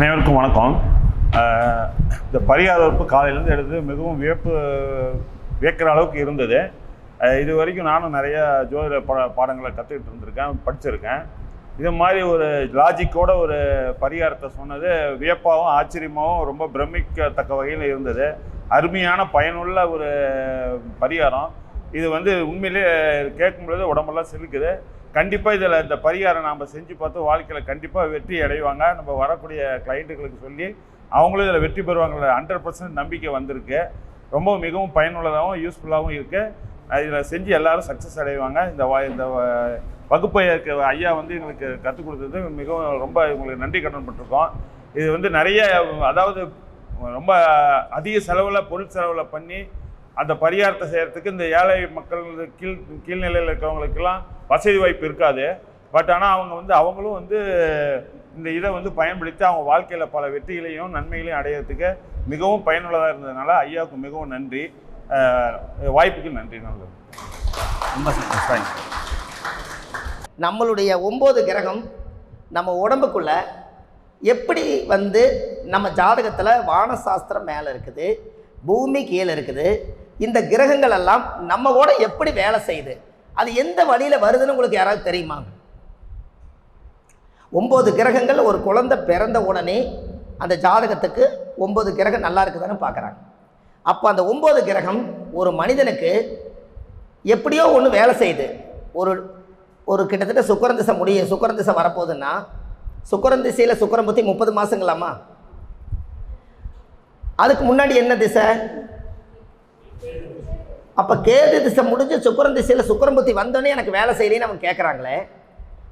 அனைவருக்கும் வணக்கம். இந்த பரிகார உறுப்பு காலையிலேருந்து எடுத்து மிகவும் வியப்பு வியக்கிற அளவுக்கு இருந்தது. இது வரைக்கும் நானும் நிறைய ஜோதிட பா பாடங்களை கற்றுக்கிட்டு இருந்திருக்கேன் படிச்சிருக்கேன். இது மாதிரி ஒரு லாஜிக்கோட ஒரு பரிகாரத்தை சொன்னது வியப்பாகவும் ஆச்சரியமாகவும் ரொம்ப பிரமிக்கத்தக்க வகையில் இருந்தது. அருமையான பயனுள்ள ஒரு பரிகாரம். இது வந்து உண்மையிலே கேட்கும்பொழுது உடம்பெல்லாம் சிலுக்குது. கண்டிப்பாக இதில் இந்த பரிகாரம் நாம் செஞ்சு பார்த்து வாழ்க்கையில் கண்டிப்பாக வெற்றி அடைவாங்க. நம்ம வரக்கூடிய கிளைண்ட்டுகளுக்கு சொல்லி அவங்களும் இதில் வெற்றி பெறுவாங்கள ஹண்ட்ரட் பர்சன்ட் நம்பிக்கை வந்திருக்கு. ரொம்ப மிகவும் பயனுள்ளதாகவும் யூஸ்ஃபுல்லாகவும் இருக்குது இதில் செஞ்சு எல்லோரும் சக்ஸஸ் அடைவாங்க. இந்த வா இந்த வகுப்பை இருக்க ஐயா வந்து எங்களுக்கு கற்றுக் கொடுத்தது. மிகவும் ரொம்ப உங்களுக்கு நன்றி கடன் பட்டிருக்கோம். இது வந்து நிறைய அதாவது ரொம்ப அதிக செலவில் பொருள் செலவில் பண்ணி அந்த பரிகாரத்தை செய்கிறதுக்கு இந்த ஏழை மக்கள் கீழ் கீழ்நிலையில் இருக்கிறவங்களுக்கெல்லாம் வசதி வாய்ப்பு இருக்காது. பட் ஆனால் அவங்க வந்து அவங்களும் வந்து இந்த இதை வந்து பயன்படுத்தி அவங்க வாழ்க்கையில் பல வெற்றிகளையும் நன்மைகளையும் அடையிறதுக்கு மிகவும் பயனுள்ளதாக இருந்ததுனால ஐயாவுக்கு மிகவும் நன்றி. வாய்ப்புக்கு நன்றி நல்லது ரொம்ப சந்தோஷம். நம்மளுடைய ஒம்பது கிரகம் நம்ம உடம்புக்குள்ளே எப்படி வந்து நம்ம ஜாதகத்தில் வானசாஸ்திரம் மேலே இருக்குது? பூமி கீழே இருக்குது. இந்த கிரகங்கள் எல்லாம் நம்ம கூட எப்படி வேலை செய்யுது? அது எந்த வழியில் வருதுன்னு உங்களுக்கு யாராவது தெரியுமா? ஒம்பது கிரகங்கள் ஒரு குழந்தை பிறந்த உடனே அந்த ஜாதகத்துக்கு ஒம்பது கிரகம் நல்லா இருக்குதுன்னு பார்க்குறாங்க. அப்போ அந்த ஒம்பது கிரகம் ஒரு மனிதனுக்கு எப்படியோ ஒன்று வேலை செய்யுது. ஒரு ஒரு கிட்டத்தட்ட சுக்கரந்திசை முடிய சுக்கரந்திசை வரப்போகுதுன்னா சுக்கரந்திசையில் சுக்கரம் பற்றி புத்தி முப்பது மாதங்களாமா அதுக்கு முன்னாடி என்ன திசை? அப்போ கேது திசை முடிஞ்சு சுக்கரன் திசையில் சுக்கரன் புத்தி வந்தோடனே எனக்கு வேலை செய்யலேன்னு அவங்க கேட்குறாங்களே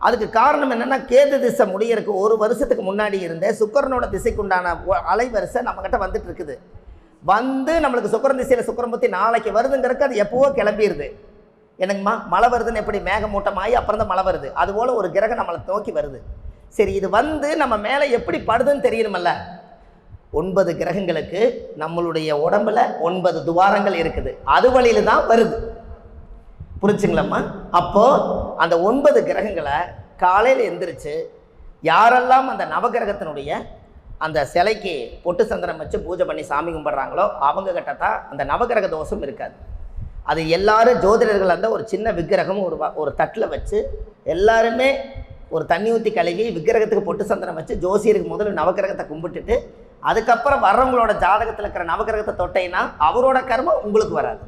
அதுக்கு காரணம் என்னென்னா கேது திசை முடியறதுக்கு ஒரு வருஷத்துக்கு முன்னாடி இருந்த சுக்கரனோட திசைக்குண்டான அலைவரிசை நம்மக்கிட்ட வந்துட்டு இருக்குது. வந்து நம்மளுக்கு சுக்கரன் திசையில் சுக்கரன் புத்தி நாளைக்கு வருதுங்கிறதுக்கு அது எப்போவோ கிளம்பிடுது என்னங்கம்மா? மழை வருதுன்னு எப்படி மேகமூட்டமாகி அப்புறம் தான் மழை வருது. அதுபோல் ஒரு கிரகம் நம்மளை நோக்கி வருது. சரி இது வந்து நம்ம மேலே எப்படி படுதுன்னு தெரியணுமல்ல. ஒன்பது கிரகங்களுக்கு நம்மளுடைய உடம்புல ஒன்பது துவாரங்கள் இருக்குது. அது வழியில தான் வருது. புரிச்சுங்களம்மா அப்போ அந்த ஒன்பது கிரகங்களை காலையில் எந்திரிச்சு யாரெல்லாம் அந்த நவகிரகத்தினுடைய அந்த சிலைக்கு பொட்டு சந்தனம் வச்சு பூஜை பண்ணி சாமி கும்பிட்றாங்களோ அவங்க கிட்ட தான் அந்த நவகிரக தோஷம் இருக்காது. அது எல்லாரும் ஜோதிடர்கள் அந்த ஒரு சின்ன விக்கிரகம் ஒரு ஒரு தட்டில் வச்சு எல்லாருமே ஒரு தண்ணி ஊற்றி கழுவி விக்கிரகத்துக்கு பொட்டு சந்தனம் வச்சு ஜோசியருக்கு முதல்ல நவகிரகத்தை கும்பிட்டுட்டு அதுக்கப்புறம் வர்றவங்களோட ஜாதகத்தில் இருக்கிற நவகிரகத்தை தொட்டைன்னா அவரோட கர்மம் உங்களுக்கு வராது.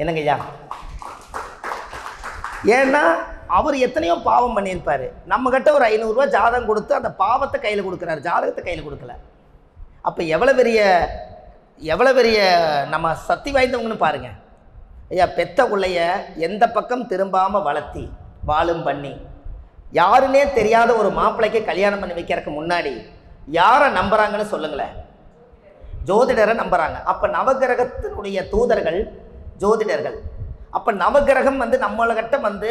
என்னங்க ஐயா ஏன்னா அவர் எத்தனையோ பாவம் பண்ணியிருப்பார். நம்ம கிட்ட ஒரு ஐநூறுரூவா ஜாதகம் கொடுத்து அந்த பாவத்தை கையில் கொடுக்குறாரு. ஜாதகத்தை கையில் கொடுக்கல. அப்போ எவ்வளோ பெரிய எவ்வளோ பெரிய நம்ம சக்தி வாய்ந்தவங்கன்னு பாருங்கள் ஐயா பெத்த பிள்ளைய எந்த பக்கம் திரும்பாமல் வளர்த்தி வாழும் பண்ணி யாருன்னே தெரியாத ஒரு மாப்பிள்ளைக்கு கல்யாணம் பண்ணி வைக்கிறதுக்கு முன்னாடி யாரை நம்புகிறாங்கன்னு சொல்லுங்களேன். ஜோதிடரை நம்புகிறாங்க அப்போ நவகிரகத்தினுடைய தூதர்கள் ஜோதிடர்கள். அப்போ நவகிரகம் வந்து நம்மளகிட்ட வந்து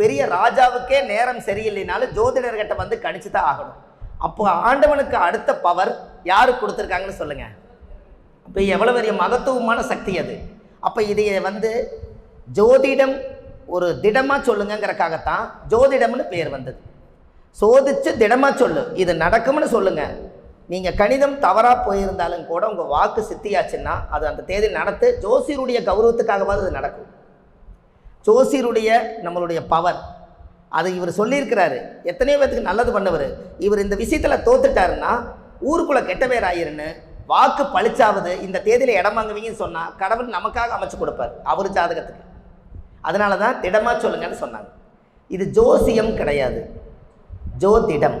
பெரிய ராஜாவுக்கே நேரம் சரியில்லைனாலும் ஜோதிடர்கிட்ட வந்து கணிச்சு தான் ஆகணும். அப்போ ஆண்டவனுக்கு அடுத்த பவர் யாருக்கு கொடுத்துருக்காங்கன்னு சொல்லுங்கள் அப்போ எவ்வளோ பெரிய மகத்துவமான சக்தி அது. அப்போ இதை வந்து ஜோதிடம் ஒரு திடமாக சொல்லுங்கிறக்காகத்தான் ஜோதிடம்னு பேர் வந்தது. சோதிச்சு திடமாக சொல்லு. இது நடக்கும்னு சொல்லுங்க. நீங்கள் கணிதம் தவறாக போயிருந்தாலும் கூட உங்கள் வாக்கு சித்தியாச்சுன்னா அது அந்த தேதி நடத்து ஜோசியருடைய கௌரவத்துக்காகவாது அது நடக்கும். ஜோசியருடைய நம்மளுடைய பவர். அது இவர் சொல்லியிருக்கிறாரு. எத்தனையோ பேத்துக்கு நல்லது பண்ணவர். இவர் இந்த விஷயத்தில் தோத்துட்டாருன்னா ஊருக்குள்ளே கெட்ட பேர் ஆயிருன்னு வாக்கு பழிச்சாவது இந்த தேதியில் இடம் வாங்குவீங்கன்னு சொன்னால் கடவுள் நமக்காக அமைச்சு கொடுப்பார். அவர் ஜாதகத்துக்கு. அதனால தான் திடமாக சொல்லுங்கன்னு சொன்னாங்க. இது ஜோசியம் கிடையாது. ஜோதிடம்.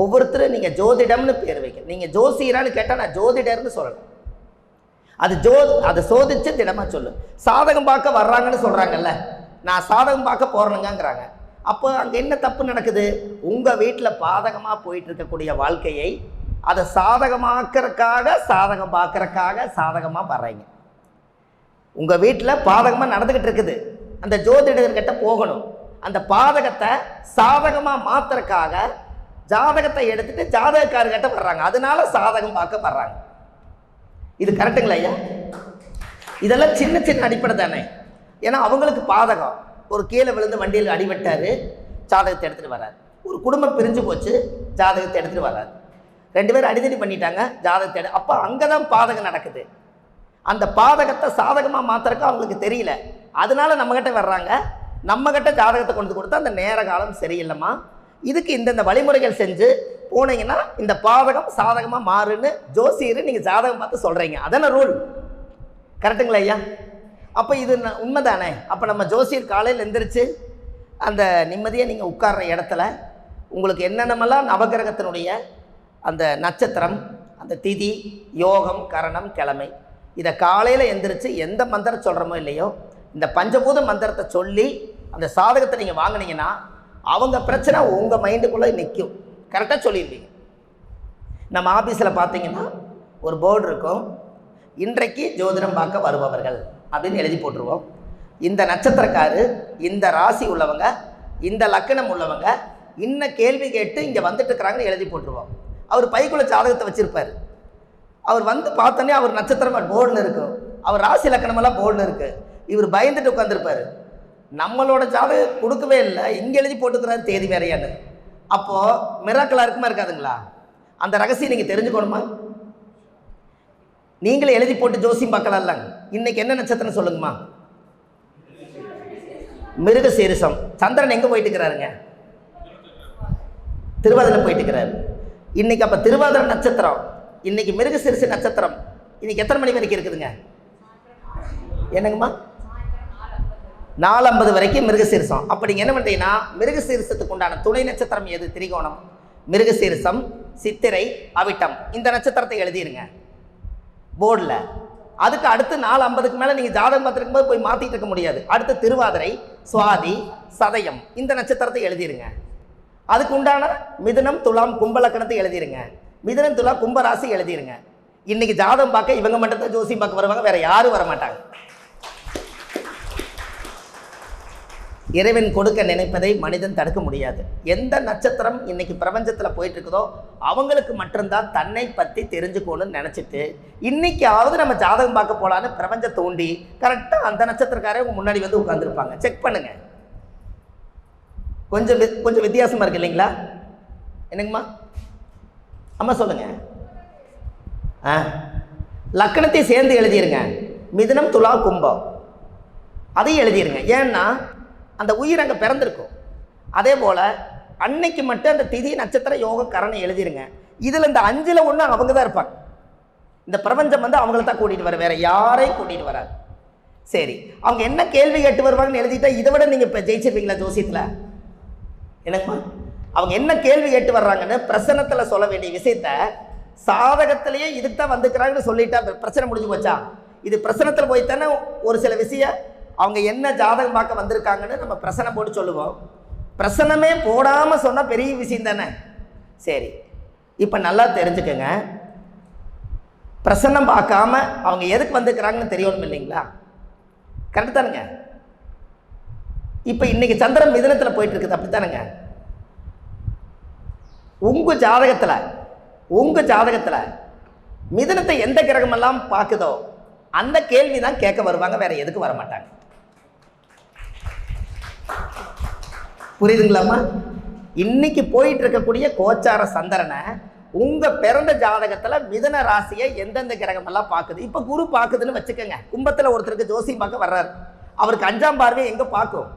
ஒவ்வொருத்தரும் நீங்கள் ஜோதிடம்னு பேர் வைக்கணும் நீங்கள் ஜோசியரான்னு கேட்டால் நான் ஜோதிடர்னு சொல்லணும். அது ஜோ அதை சோதிச்சு திடமாக சொல்லு. சாதகம் பார்க்க வர்றாங்கன்னு சொல்கிறாங்கல்ல நான் சாதகம் பார்க்க போகிறேனுங்கங்கிறாங்க அப்போ அங்கே என்ன தப்பு நடக்குது? உங்கள் வீட்டில் பாதகமாக போயிட்டு இருக்கக்கூடிய வாழ்க்கையை அதை சாதகமாக்கிறதுக்காக சாதகம் பார்க்கறக்காக சாதகமாக வர்றீங்க. உங்கள் வீட்டில் பாதகமாக நடந்துக்கிட்டு இருக்குது. அந்த ஜோதிடர்கிட்ட போகணும். அந்த பாதகத்தை சாதகமாக மாத்துறக்காக ஜாதகத்தை எடுத்துட்டு ஜாதகக்காரர்கிட்ட வர்றாங்க. அதனால சாதகம் பார்க்க வர்றாங்க. இது கரெக்டுங்களா ஐயா? இதெல்லாம் சின்ன சின்ன அடிப்படை தானே. ஏன்னா அவங்களுக்கு பாதகம். ஒரு கீழே விழுந்து வண்டியில் அடிபட்டாரு ஜாதகத்தை எடுத்துகிட்டு வர்றாரு. ஒரு குடும்பம் பிரிஞ்சு போச்சு ஜாதகத்தை எடுத்துகிட்டு வர்றாரு. ரெண்டு பேரும் அடிதடி பண்ணிட்டாங்க ஜாதகத்தை எடு. அப்போ அங்கே தான் பாதகம் நடக்குது. அந்த பாதகத்தை சாதகமாக மாத்துறதுக்கு அவங்களுக்கு தெரியல. அதனால நம்மக்கிட்ட வர்றாங்க. நம்மக்கிட்ட ஜாதகத்தை கொண்டு கொடுத்தா அந்த நேர காலம் சரியில்லைம்மா. இதுக்கு இந்தந்த வழிமுறைகள் செஞ்சு போனீங்கன்னா இந்த பாதகம் சாதகமாக மாறுன்னு ஜோசியர் நீங்கள் ஜாதகம் பார்த்து சொல்கிறீங்க அதான ரூல் கரெக்டுங்களா ஐயா? அப்போ இது உண்மை உண்மைதானே? அப்போ நம்ம ஜோசியர் காலையில் எந்திரிச்சு அந்த நிம்மதியாக நீங்கள் உட்கார்ற இடத்துல உங்களுக்கு என்னென்னமெல்லாம் நவகிரகத்தினுடைய அந்த நட்சத்திரம் அந்த திதி யோகம் கரணம் கிழமை இதை காலையில் எந்திரிச்சு எந்த மந்திரம் சொல்கிறோமோ இல்லையோ இந்த பஞ்சபூத மந்திரத்தை சொல்லி அந்த சாதகத்தை நீங்கள் வாங்குனீங்கன்னா அவங்க பிரச்சனை உங்கள் மைண்டுக்குள்ளே நிற்கும் கரெக்டாக சொல்லியிருக்கீங்க. நம்ம ஆஃபீஸில் பார்த்தீங்கன்னா ஒரு போர்டு இருக்கும். இன்றைக்கு ஜோதிடம் பார்க்க வருபவர்கள் அப்படின்னு எழுதி போட்டுருவோம். இந்த நட்சத்திரக்காரு இந்த ராசி உள்ளவங்க இந்த லக்கணம் உள்ளவங்க இன்ன கேள்வி கேட்டு இங்கே வந்துட்டு இருக்கிறாங்கன்னு எழுதி போட்டுருவோம். அவர் பைக்குள்ள ஜாதகத்தை வச்சுருப்பார். அவர் வந்து பார்த்தோன்னே அவர் நட்சத்திரம் போர்டில் இருக்கும் அவர் ராசி லக்கணமெல்லாம் போர்டில் இருக்குது இவர் பயந்துட்டு உட்காந்துருப்பார் நம்மளோட ஜாதகம் கொடுக்கவே இல்லை. இங்கே எழுதி போட்டுக்கிறாரு தேதி வேறையான்னு அப்போது மிராக்களாக இருக்குமா இருக்காதுங்களா? அந்த ரகசியம் நீங்கள் தெரிஞ்சுக்கணுமா? நீங்களே எழுதி போட்டு ஜோசியம் பார்க்கலாம்ல இன்னைக்கு என்ன நட்சத்திரம் சொல்லுங்கம்மா. மிருக சீரிசம் சந்திரன் எங்கே போயிட்டு இருக்கிறாருங்க திருவாதிரை போயிட்டு இருக்கிறாரு இன்னைக்கு அப்போ திருவாதிரை நட்சத்திரம். இன்னைக்கு மிருக சீரிச நட்சத்திரம். இன்னைக்கு எத்தனை மணி வரைக்கும் இருக்குதுங்க? என்னங்கம்மா? நாலு ஐம்பது வரைக்கும் மிருகசீரிசம். அப்போ நீங்கள் என்ன பண்ணுறீங்கன்னா மிருகசீரிசத்துக்கு உண்டான துணை நட்சத்திரம் எது? திரிகோணம். மிருகசீரிசம் சித்திரை அவிட்டம். இந்த நட்சத்திரத்தை எழுதிருங்க. போர்டில். அதுக்கு அடுத்து நாலு ஐம்பதுக்கு மேலே நீங்கள் ஜாதகம் பார்த்துருக்கும் போது போய் மாற்றிட்டு இருக்க முடியாது. அடுத்து திருவாதிரை சுவாதி சதயம். இந்த நட்சத்திரத்தை எழுதிருங்க. அதுக்கு உண்டான மிதுனம் துலாம் கும்பலக்கணத்தை எழுதிருங்க. மிதுனம் துலா கும்பராசி எழுதிருங்க. இன்னைக்கு ஜாதகம் பார்க்க இவங்க மட்டும் தான் ஜோசியம் பார்க்க வருவாங்க வேற யாரும் வர மாட்டாங்க இறைவன் கொடுக்க நினைப்பதை மனிதன் தடுக்க முடியாது. எந்த நட்சத்திரம் இன்னைக்கு பிரபஞ்சத்தில் போயிட்டுருக்குதோ அவங்களுக்கு மட்டும்தான் தன்னை பற்றி தெரிஞ்சுக்கணும்னு நினச்சிட்டு இன்னைக்காவது நம்ம ஜாதகம் பார்க்க போகலான்னு பிரபஞ்ச தூண்டி கரெக்டாக அந்த நட்சத்திரக்காரே உங்கள் முன்னாடி வந்து உட்காந்துருப்பாங்க செக் பண்ணுங்கள் கொஞ்சம் வி- கொஞ்சம் வித்தியாசமாக இருக்கு இல்லைங்களா? என்னங்கம்மா? அம்மா சொல்லுங்கள் ஆ? லக்கணத்தை சேர்ந்து எழுதிருங்க. மிதுனம் துலா கும்பம். அதையும் எழுதிருங்க. ஏன்னா அந்த உயிர் அங்கே பிறந்திருக்கும். அதே போல் அன்னைக்கு மட்டும் அந்த திதி நட்சத்திர யோக கரணை எழுதிருங்க. இதில் இந்த அஞ்சில் ஒன்று அவங்க தான் இருப்பாங்க. இந்த பிரபஞ்சம் வந்து அவங்கள தான் கூட்டிகிட்டு வர வேற யாரையும் கூட்டிகிட்டு வராது. சரி அவங்க என்ன கேள்வி கேட்டு வருவாங்கன்னு எழுதிட்டா இதை விட நீங்கள் இப்போ ஜெயிச்சிருவீங்களா ஜோசியத்தில்? எனக்குமா அவங்க என்ன கேள்வி கேட்டு வர்றாங்கன்னு பிரசனத்தில் சொல்ல வேண்டிய விஷயத்த சாதகத்திலேயே இதுக்கு தான் வந்துக்கிறாங்கன்னு சொல்லிட்டா பிரச்சனை முடிஞ்சு போச்சா? இது பிரசனத்தில் போய் தானே ஒரு சில விஷயம் அவங்க என்ன ஜாதகம் பார்க்க வந்திருக்காங்கன்னு நம்ம பிரசனம் போட்டு சொல்லுவோம். பிரசனமே போடாமல் சொன்னால் பெரிய விஷயம் தானே? சரி. இப்போ நல்லா தெரிஞ்சுக்கங்க. பிரசன்னம் பார்க்காம அவங்க எதுக்கு வந்திருக்கிறாங்கன்னு தெரியணும் இல்லைங்களா? கரெக்டு தானுங்க? இப்போ இன்றைக்கி சந்திரன் மிதனத்தில் போயிட்டுருக்குது அப்படி அப்படித்தானுங்க? உங்கள் ஜாதகத்தில் உங்கள் ஜாதகத்தில் மிதனத்தை எந்த கிரகமெல்லாம் பார்க்குதோ அந்த கேள்வி தான் கேட்க வருவாங்க வேறு எதுக்கு வர மாட்டாங்க புரியுதுங்களாம்மா? இன்னைக்கு போயிட்டு இருக்கக்கூடிய கோச்சார சந்திரனை உங்க பிறந்த ஜாதகத்துல மிதன ராசியை எந்தெந்த கிரகமெல்லாம் பார்க்குது? இப்போ குரு பார்க்குதுன்னு வச்சுக்கோங்க. கும்பத்துல ஒருத்தருக்கு ஜோசியம் பார்க்க வர்றாரு. அவருக்கு அஞ்சாம் பார்வை எங்க பார்க்கும்?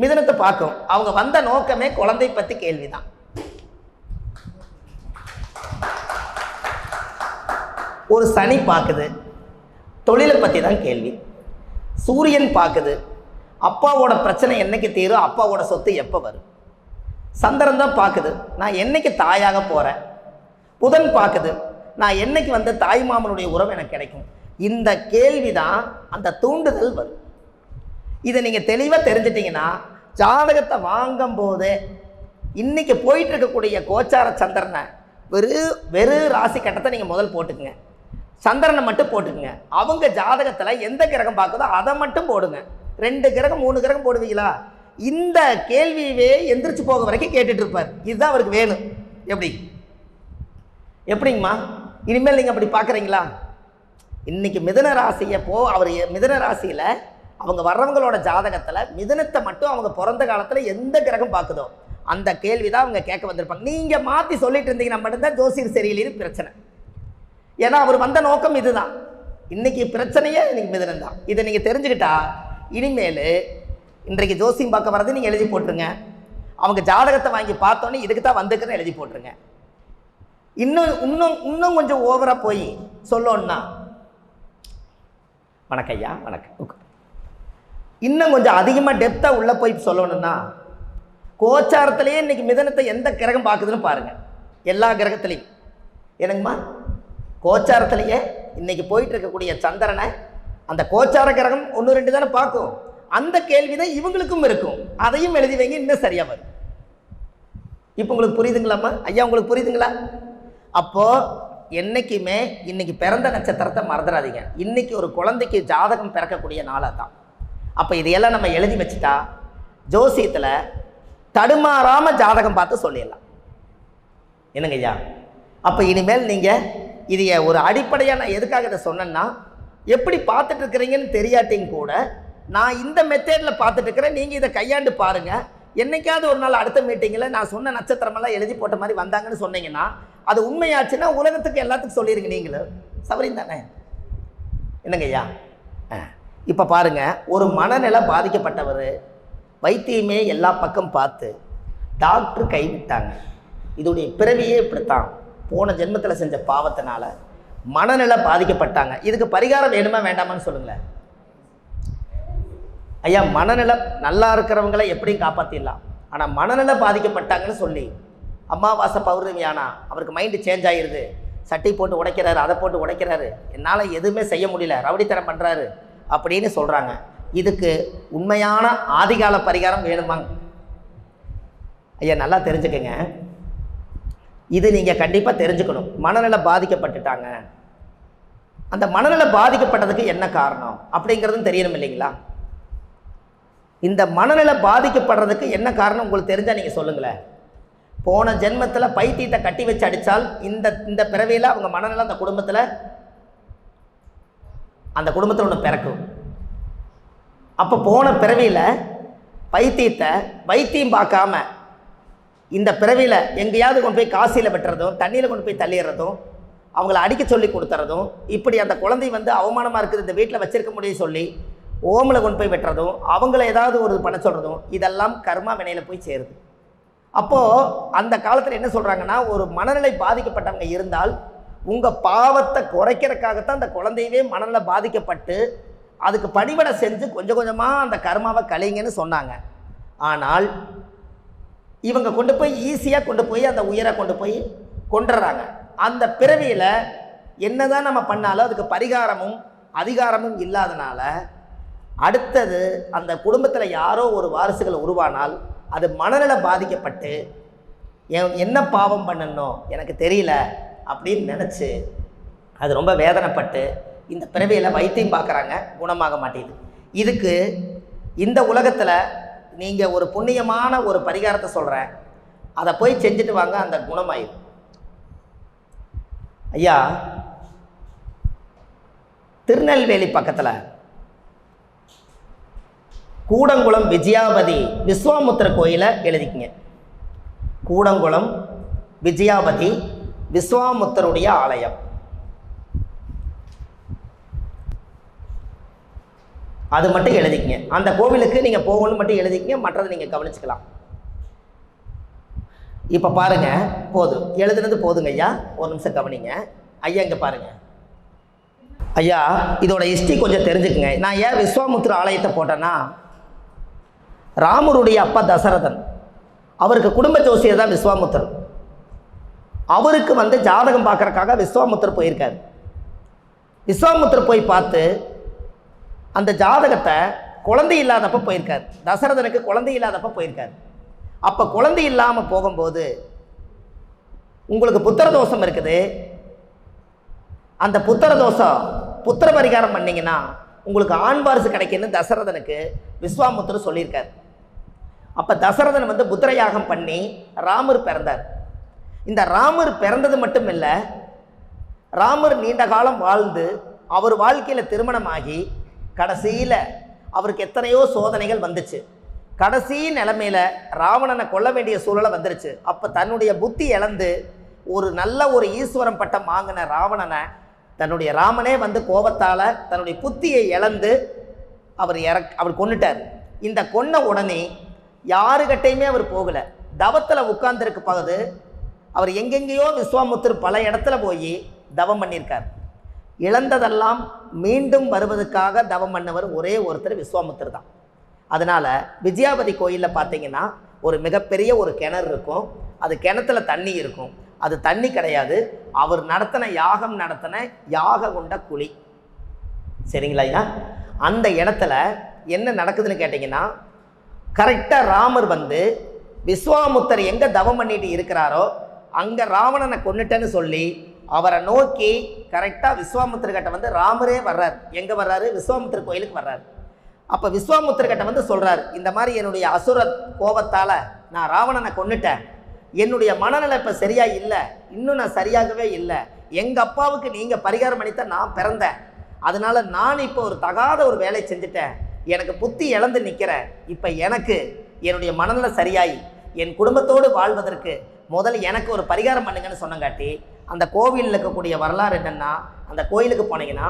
மிதனத்தை பார்க்கும். அவங்க வந்த நோக்கமே குழந்தை பத்தி கேள்விதான். ஒரு சனி பார்க்குது. தொழிலை பற்றி தான் கேள்வி. சூரியன் பார்க்குது. அப்பாவோட பிரச்சனை என்னைக்கு தீரும் அப்பாவோட சொத்து எப்போ வரும்? சந்திரன் தான் பார்க்குது நான் என்னைக்கு தாயாக போகிறேன் புதன் பார்க்குது நான் என்னைக்கு வந்து தாய் மாமனுடைய உறவு எனக்கு கிடைக்கும்? இந்த கேள்வி தான் அந்த தூண்டுதல் வரும். இதை நீங்கள் தெளிவாக தெரிஞ்சிட்டிங்கன்னா ஜாதகத்தை வாங்கும் போது போயிட்டு இருக்கக்கூடிய கோச்சார சந்திரனை வெறு வெறு ராசி கட்டத்தை நீங்கள் முதல் போட்டுக்குங்க. சந்திரனை மட்டும் போட்டுக்குங்க. அவங்க ஜாதகத்தில் எந்த கிரகம் பார்க்குதோ அதை மட்டும் போடுங்க. ரெண்டு கிரகம் மூணு கிரகம் போடுவீங்களா? இந்த கேள்வியவே எந்திரிச்சு போக வரைக்கும் கேட்டுட்டு இருப்பார். இதுதான் அவருக்கு வேணும். எப்படி? எப்படிங்கம்மா? இனிமேல் நீங்கள் அப்படி பார்க்குறீங்களா? இன்னைக்கு மிதுன ராசியை போ அவர் மிதுன ராசியில் அவங்க வர்றவங்களோட ஜாதகத்தில் மிதுனத்தை மட்டும் அவங்க பிறந்த காலத்தில் எந்த கிரகம் பார்க்குதோ அந்த கேள்வி தான் அவங்க கேட்க வந்திருப்பாங்க. நீங்கள் மாற்றி சொல்லிட்டு இருந்தீங்கன்னா மட்டும்தான் ஜோசியர் சரியில்லைன்னு பிரச்சனை. ஏன்னா அவர் வந்த நோக்கம் இதுதான். இன்னைக்கு பிரச்சனையே இன்னைக்கு மிதனம் தான் இதை நீங்கள் தெரிஞ்சுக்கிட்டா இனிமேல் இன்றைக்கு ஜோசியம் பார்க்க வரது நீங்கள் எழுதி போட்டுருங்க. அவங்க ஜாதகத்தை வாங்கி பார்த்தோன்னே இதுக்கு தான் வந்துக்கிறேன்னு எழுதி போட்டுருங்க. இன்னும் இன்னும் இன்னும் கொஞ்சம் ஓவராக போய் சொல்லணும்னா. வணக்கம் ஐயா வணக்கம். இன்னும் கொஞ்சம் அதிகமாக டெப்த்தாக உள்ளே போய் சொல்லணும்னா கோச்சாரத்திலேயே இன்றைக்கி மிதனத்தை எந்த கிரகம் பார்க்குதுன்னு பாருங்கள் எல்லா கிரகத்துலேயும். என்னங்கம்மா? கோச்சாரத்திலேயே இன்னைக்கு போயிட்டு இருக்கக்கூடிய சந்திரனை அந்த கோச்சார கிரகம் ஒன்று ரெண்டு தானே பார்க்கும். அந்த கேள்வி தான் இவங்களுக்கும் இருக்கும். அதையும் எழுதி வைங்க இன்னும் சரியாக வரும். இப்போ உங்களுக்கு புரியுதுங்களாம்மா? ஐயா உங்களுக்கு புரியுதுங்களா? அப்போ என்னைக்குமே இன்னைக்கு பிறந்த நட்சத்திரத்தை மறந்துடாதீங்க. இன்னைக்கு ஒரு குழந்தைக்கு ஜாதகம் பிறக்கக்கூடிய நாளாக தான் அப்போ இதையெல்லாம் நம்ம எழுதி வச்சுட்டா ஜோசியத்தில் தடுமாறாமல் ஜாதகம் பார்த்து சொல்லிடலாம். என்னங்க ஐயா? அப்போ இனிமேல் நீங்கள் இதைய ஒரு அடிப்படையாக நான் எதுக்காக இதை சொன்னேன்னா எப்படி பார்த்துட்டு இருக்கிறீங்கன்னு தெரியாட்டையும் கூட நான் இந்த மெத்தேடில் பார்த்துட்டு இருக்கிறேன் நீங்கள் இதை கையாண்டு பாருங்கள் என்னைக்காவது ஒரு நாள் அடுத்த மீட்டிங்கில் நான் சொன்ன நட்சத்திரமெல்லாம் எழுதி போட்ட மாதிரி வந்தாங்கன்னு சொன்னீங்கன்னா அது உண்மையாச்சுன்னா உலகத்துக்கு எல்லாத்துக்கும் சொல்லிடுங்க நீங்களும் சவரின் தானே? என்னங்க ஐயா? இப்போ பாருங்கள் ஒரு மனநிலை பாதிக்கப்பட்டவர் வைத்தியமே எல்லா பக்கம் பார்த்து டாக்டர் கைவிட்டாங்க. இதோடைய பிறவியே இப்படித்தான். போன ஜென்மத்தில் செஞ்ச பாவத்தினால மனநிலை பாதிக்கப்பட்டாங்க. இதுக்கு பரிகாரம் வேணுமா வேண்டாமான்னு சொல்லுங்களேன். ஐயா மனநிலை நல்லா இருக்கிறவங்கள எப்படியும் காப்பாற்றிடலாம் ஆனால் மனநிலை பாதிக்கப்பட்டாங்கன்னு சொல்லி அமாவாசை பௌர்ணமி ஆனால் அவருக்கு மைண்டு சேஞ்ச் ஆகிருது சட்டி போட்டு உடைக்கிறாரு அதை போட்டு உடைக்கிறாரு. என்னால் எதுவுமே செய்ய முடியல. ரவுடித்தனம் பண்ணுறாரு அப்படின்னு சொல்கிறாங்க இதுக்கு உண்மையான ஆதிகால பரிகாரம் வேணுமாங்க. ஐயா நல்லா தெரிஞ்சுக்கங்க. இது நீங்கள் கண்டிப்பாக தெரிஞ்சுக்கணும். மனநிலை பாதிக்கப்பட்டுட்டாங்க. அந்த மனநிலை பாதிக்கப்பட்டதுக்கு என்ன காரணம்? அப்படிங்கிறதும் தெரியணும் இல்லைங்களா? இந்த மனநிலை பாதிக்கப்படுறதுக்கு என்ன காரணம் உங்களுக்கு தெரிஞ்சால் நீங்கள் சொல்லுங்களேன். போன ஜென்மத்தில் பைத்தியத்தை கட்டி வச்சு அடித்தால் இந்த இந்த பிறவியில் அவங்க மனநிலை அந்த குடும்பத்தில் அந்த குடும்பத்தில் ஒன்று பிறக்கும். அப்போ போன பிறவியில் பைத்தியத்தை வைத்தியம் பார்க்காம இந்த பிறவியில் எங்கேயாவது கொண்டு போய் காசியில் வெட்டுறதும் தண்ணியில் கொண்டு போய் தள்ளிடுறதும் அவங்கள அடிக்க சொல்லி கொடுத்துறதும் இப்படி அந்த குழந்தை வந்து அவமானமாக இருக்குது இந்த வீட்டில் வச்சிருக்க முடியும் சொல்லி ஓமில் கொண்டு போய் வெட்டுறதும் அவங்கள ஏதாவது ஒரு பண்ண சொல்கிறதும் இதெல்லாம் கர்மா வினையில் போய் சேருது. அப்போது அந்த காலத்தில் என்ன சொல்கிறாங்கன்னா ஒரு மனநிலை பாதிக்கப்பட்டவங்க இருந்தால் உங்கள் பாவத்தை குறைக்கிறதுக்காகத்தான் அந்த குழந்தையவே மனநிலை பாதிக்கப்பட்டு அதுக்கு பணிவிடை செஞ்சு கொஞ்சம் கொஞ்சமாக அந்த கர்மாவை கழிங்கன்னு சொன்னாங்க. ஆனால் இவங்க கொண்டு போய் ஈஸியாக கொண்டு போய் அந்த உயிரை கொண்டு போய் கொண்டுறாங்க அந்த பிறவியில் என்னதான் நம்ம பண்ணாலும் அதுக்கு பரிகாரமும் அதிகாரமும் இல்லாதனால அடுத்தது அந்த குடும்பத்தில் யாரோ ஒரு வாரிசுகள் உருவானால் அது மனநல பாதிக்கப்பட்டு என் என்ன பாவம் பண்ணணும்? எனக்கு தெரியல அப்படின்னு நினச்சி அது ரொம்ப வேதனைப்பட்டு இந்த பிறவியில் வைத்தியம் பார்க்குறாங்க குணமாக மாட்டேங்குது இதுக்கு இந்த உலகத்தில் நீங்கள் ஒரு புண்ணியமான ஒரு பரிகாரத்தை சொல்கிறேன் அதை போய் செஞ்சுட்டு வாங்க அந்த குணமாயிடும் ஐயா திருநெல்வேலி பக்கத்தில் கூடங்குளம் விஜயாபதி விஸ்வாமுத்திர கோயிலை எழுதிக்கிங்க. கூடங்குளம் விஜயாபதி விஸ்வாமுத்தருடைய ஆலயம். அது மட்டும் எழுதிக்கங்க. அந்த கோவிலுக்கு நீங்கள் போகணும்னு மட்டும் எழுதிக்கங்க மற்றதை நீங்கள் கவனிச்சுக்கலாம். இப்போ பாருங்க போதும். எழுதுனது போதுங்க ஐயா. ஒரு நிமிஷம் கவனிங்க. ஐயா இங்கே பாருங்க. ஐயா இதோட ஹிஸ்ட்ரி கொஞ்சம் தெரிஞ்சுக்குங்க. நான் ஏன் விஸ்வாமுத்திர ஆலயத்தை போட்டேன்னா ராமருடைய அப்பா தசரதன். அவருக்கு குடும்ப ஜோசியர் தான் விஸ்வாமுத்தர் அவருக்கு வந்து ஜாதகம் பார்க்கறக்காக விஸ்வாமுத்தர் போயிருக்கார். விஸ்வாமுத்தர் போய் பார்த்து அந்த ஜாதகத்தை குழந்தை இல்லாதப்ப போயிருக்கார். தசரதனுக்கு குழந்தை இல்லாதப்ப போயிருக்காரு. அப்போ குழந்தை இல்லாமல் போகும்போது உங்களுக்கு புத்திர தோஷம் இருக்குது. அந்த புத்திர தோஷம் புத்திர பரிகாரம் பண்ணிங்கன்னா உங்களுக்கு ஆண் வாரிசு கிடைக்குன்னு தசரதனுக்கு விஸ்வாமுத்தர் சொல்லியிருக்கார். அப்போ தசரதன் வந்து புத்திர யாகம் பண்ணி ராமர் பிறந்தார். இந்த ராமர் பிறந்தது மட்டும் இல்லை ராமர் நீண்ட காலம் வாழ்ந்து அவர் வாழ்க்கையில் திருமணமாகி கடைசியில் அவருக்கு எத்தனையோ சோதனைகள் வந்துச்சு. கடைசி நிலமையில் ராவணனை கொல்ல வேண்டிய சூழலை வந்துருச்சு. அப்போ தன்னுடைய புத்தி இழந்து ஒரு நல்ல ஒரு ஈஸ்வரம் பட்டம் வாங்கின ராவணனை தன்னுடைய ராமனே வந்து கோபத்தால் தன்னுடைய புத்தியை இழந்து அவர் இறக் அவர் கொண்டுட்டார் இந்த கொன்ன உடனே யாருக்கிட்டையுமே அவர் போகலை. தவத்தில் உட்கார்ந்துருக்கு பகுது அவர் எங்கெங்கேயோ விஸ்வாமுத்தர் பல இடத்துல போய் தவம் பண்ணியிருக்கார். இழந்ததெல்லாம் மீண்டும் வருவதற்காக தவம் பண்ணவர் ஒரே ஒருத்தர் விஸ்வாமுத்தர் தான். அதனால் விஜயாபதி கோயிலில் பார்த்தீங்கன்னா ஒரு மிகப்பெரிய ஒரு கிணறு இருக்கும். அது கிணத்துல தண்ணி இருக்கும். அது தண்ணி கிடையாது. அவர் நடத்தின யாகம் நடத்தின யாக கொண்ட குழி. சரிங்களா ஐயா? அந்த இடத்துல என்ன நடக்குதுன்னு கேட்டிங்கன்னா கரெக்டாக ராமர் வந்து விஸ்வாமுத்தர் எங்கே தவம் பண்ணிட்டு இருக்கிறாரோ அங்கே ராவணனை கொன்னுட்டேன்னு சொல்லி அவரை நோக்கி கரெக்டாக விஸ்வாமுத்திரர்கிட்ட வந்து ராமரே வர்றார். எங்கே வர்றாரு? விஸ்வாமுத்திர கோயிலுக்கு வர்றாரு. அப்போ விஸ்வாமுத்திரர்கிட்ட வந்து சொல்கிறார் இந்த மாதிரி என்னுடைய அசுர கோபத்தால் நான் ராவணனை கொன்னுட்டேன். என்னுடைய மனநிலை இப்போ சரியாக இல்லை. இன்னும் நான் சரியாகவே இல்லை. எங்கள் அப்பாவுக்கு நீங்கள் பரிகாரம் பண்ணித்தான் நான் பிறந்தேன். அதனால நான் இப்போ ஒரு தகாத ஒரு வேலை செஞ்சுட்டேன். எனக்கு புத்தி இழந்து நிற்கிறேன் இப்போ எனக்கு என்னுடைய மனநிலை சரியாயி என் குடும்பத்தோடு வாழ்வதற்கு முதல்ல எனக்கு ஒரு பரிகாரம் பண்ணுங்கன்னு சொன்னங்காட்டி அந்த கோவிலில் இருக்கக்கூடிய வரலாறு என்னென்னா அந்த கோயிலுக்கு போனீங்கன்னா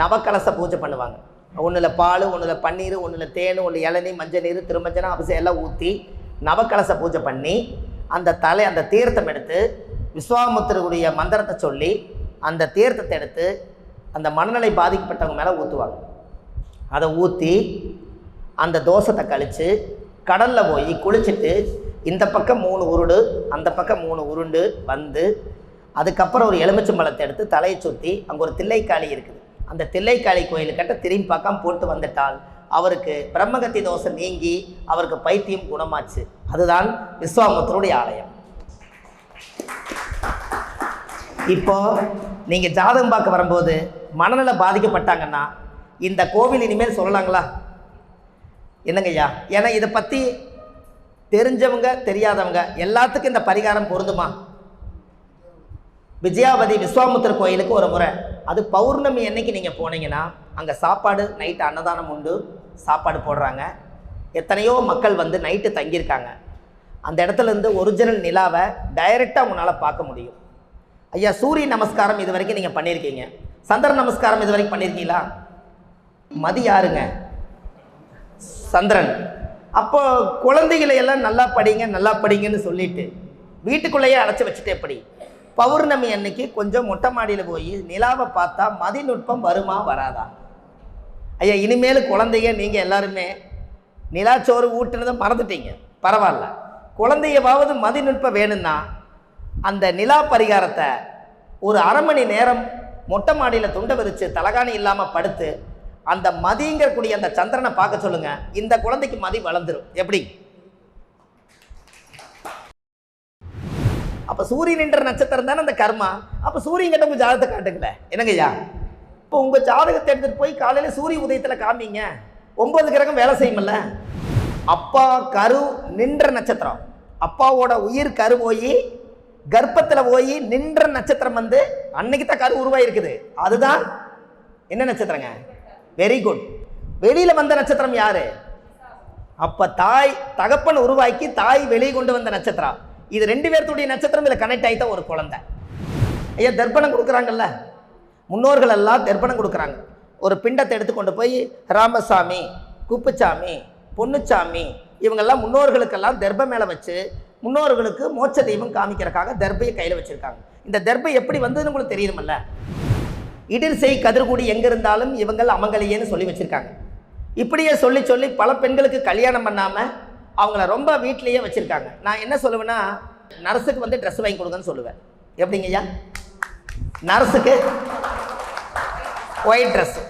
நவக்கலச பூஜை பண்ணுவாங்க. ஒன்றில் பால் ஒன்றில் பன்னீர் ஒன்றில் தேன் ஒன்று இளநீர் மஞ்சள் நீர் திருமஞ்சனம் அவசியம் எல்லாம் ஊற்றி நவக்கலச பூஜை பண்ணி அந்த தலை அந்த தீர்த்தம் எடுத்து விஸ்வாமுத்தருடைய மந்திரத்தை சொல்லி அந்த தீர்த்தத்தை எடுத்து அந்த மனநிலை பாதிக்கப்பட்டவங்க மேலே ஊற்றுவாங்க அதை ஊற்றி அந்த தோசத்தை கழித்து கடலில் போய் குளிச்சுட்டு இந்த பக்கம் மூணு உருடு அந்த பக்கம் மூணு உருண்டு வந்து அதுக்கப்புறம் ஒரு எலுமிச்சம்பழத்தை எடுத்து தலையை சுற்றி அங்கே ஒரு தில்லைக்காளி இருக்குது. அந்த தில்லைக்காளி கோயிலுக்கிட்ட திரும்பி பார்க்காம போட்டு வந்துட்டால் அவருக்கு பிரம்மகத்தி தோசை நீங்கி அவருக்கு பைத்தியம் குணமாச்சு. அதுதான் விஸ்வாமுத்தருடைய ஆலயம். இப்போ நீங்கள் ஜாதகம் பார்க்க வரும்போது மனநல பாதிக்கப்பட்டாங்கன்னா இந்த கோவில் இனிமேல் சொல்லலாங்களா? என்னங்கய்யா ஏன்னா இதை பற்றி தெரிஞ்சவங்க தெரியாதவங்க எல்லாத்துக்கும் இந்த பரிகாரம் பொருந்துமா? விஜயாபதி விஸ்வாமுத்திர கோயிலுக்கு ஒரு முறை. அது பௌர்ணமி என்னைக்கு நீங்கள் போனீங்கன்னா அங்கே சாப்பாடு நைட்டு அன்னதானம் உண்டு சாப்பாடு போடுறாங்க. எத்தனையோ மக்கள் வந்து நைட்டு தங்கியிருக்காங்க. அந்த இடத்துல இருந்து ஒரிஜினல் நிலாவை டைரெக்டாக உங்களால் பார்க்க முடியும். ஐயா சூரிய நமஸ்காரம் இது வரைக்கும் நீங்கள் பண்ணியிருக்கீங்க. சந்திர நமஸ்காரம் இது வரைக்கும் பண்ணியிருக்கீங்களா? மதி யாருங்க? சந்திரன். அப்போ குழந்தைகளை எல்லாம் நல்லா படிங்க நல்லா படிங்கன்னு சொல்லிட்டு வீட்டுக்குள்ளேயே அடைச்சி வச்சுட்டு எப்படி? பௌர்ணமி அன்னைக்கு கொஞ்சம் மொட்டை மாடியில் போய் நிலாவை பார்த்தா மதிநுட்பம் வருமா வராதா? ஐயா இனிமேல் குழந்தைய நீங்கள் எல்லாருமே நிலாச்சோறு ஊட்டுனதை மறந்துட்டீங்க. பரவாயில்ல. குழந்தையவாவது மதிநுட்பம் வேணும்னா அந்த நிலா பரிகாரத்தை ஒரு அரை மணி நேரம் மொட்டை மாடியில் துண்டை விரித்து தலகாணி இல்லாமல் படுத்து அந்த மதிங்கக்கூடிய அந்த சந்திரனை பார்க்க சொல்லுங்கள் இந்த குழந்தைக்கு மதி வளர்ந்துடும் எப்படி? அப்போ சூரியன் என்ற நட்சத்திரம் தானே அந்த கர்மா? அப்போ சூரியன் கிட்ட உங்கள் ஜாதகத்தை காட்டுங்களேன். என்னங்கய்யா இப்போ உங்கள் ஜாதகத்தை எடுத்துகிட்டு போய் காலையில் சூரிய உதயத்தில் காமிங்க. ஒன்பது கிரகம் வேலை செய்யுமில்ல அப்பா கரு நின்ற நட்சத்திரம். அப்பாவோட உயிர் கரு போய் கர்ப்பத்தில் போய் நின்ற நட்சத்திரம் வந்து அன்னைக்கு தான் கரு உருவாயிருக்குது. அதுதான் என்ன நட்சத்திரங்க? வெரி குட் வெளியில் வந்த நட்சத்திரம் யாரு? அப்போ தாய் தகப்பன் உருவாக்கி தாய் வெளியே கொண்டு வந்த நட்சத்திரம். இது ரெண்டு பேர்த்துடைய நட்சத்திரம் இதில் கனெக்ட் ஆகிட்ட ஒரு குழந்தை. ஐயா தர்ப்பணம் கொடுக்குறாங்கல்ல? முன்னோர்கள் எல்லாம் தர்ப்பணம் கொடுக்குறாங்க. ஒரு பிண்டத்தை எடுத்து கொண்டு போய் ராமசாமி குப்புச்சாமி பொன்னுச்சாமி இவங்கெல்லாம் முன்னோர்களுக்கெல்லாம் தர்ப்ப மேலே வச்சு முன்னோர்களுக்கு மோட்ச தெய்வம் காமிக்கிறக்காக தர்பையை கையில் வச்சுருக்காங்க. இந்த தர்பை எப்படி வந்ததுன்னு உங்களுக்கு தெரியுமல்ல இடில் செய் கதிர்கூடி எங்கே இருந்தாலும் இவங்கள் அமங்கலையேன்னு சொல்லி வச்சுருக்காங்க. இப்படியே சொல்லி சொல்லி பல பெண்களுக்கு கல்யாணம் பண்ணாமல் அவங்கள ரொம்ப வீட்லேயே வச்சுருக்காங்க. நான் என்ன சொல்லுவேன்னா நர்ஸுக்கு வந்து ட்ரெஸ் வாங்கி கொடுங்கன்னு சொல்லுவேன். எப்படிங்க ஐயா? நர்ஸுக்கு ஒயிட் ட்ரெஸ்